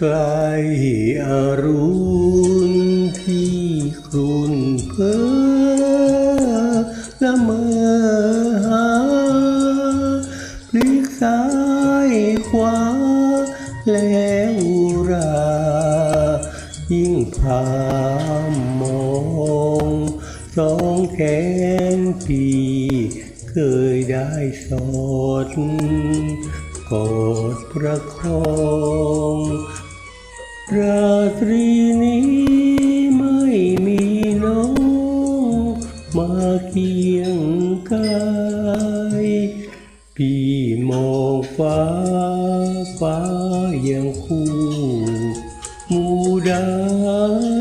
ใกล้อรุณที่ครุนเพ้อละเมอหาพลิกซ้ายขวาแล้วรา ยิ่งพามองสองแขนพี่เคยได้สอดกอดประคอง ราตรีนี้ไม่มีน้องมาเคียงกายพี่มองฟ้าฟ้ายังคู่มูดา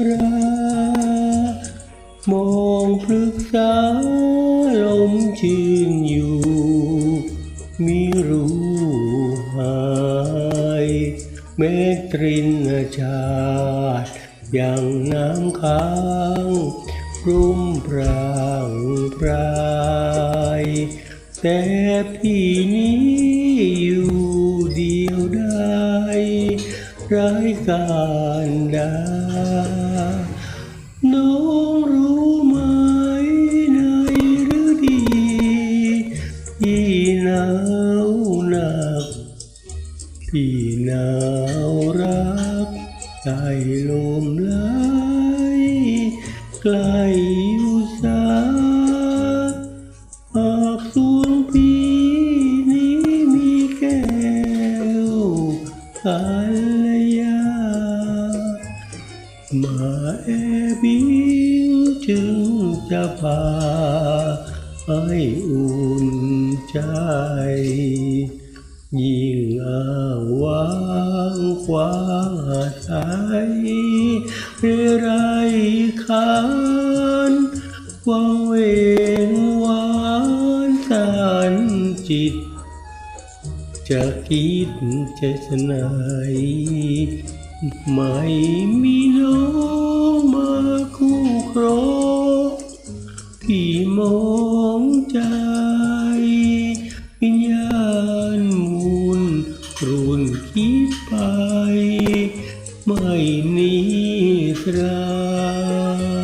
รา มองพฤกษาลมชื่นอยู่ มีรู้หา เมตรินชาติอย่างน้ำค้างรุ่มพรางพรายแต่พี่นี้อยู่เดียวได้ไร้การด หนาวรักใจลมไหลใกล้อุตสาหากสวงพี่นี้มีแก้วกัลยา มาแอบบิวจึงจะพาให้อุ่นใจ เรไรขานวังเวงหวานสันจิต จะคิดจะสนายไม่มีน้องมาคู่ครองที่มองใจวิญญาณมุนรุนคิดไป ไม่นิสราย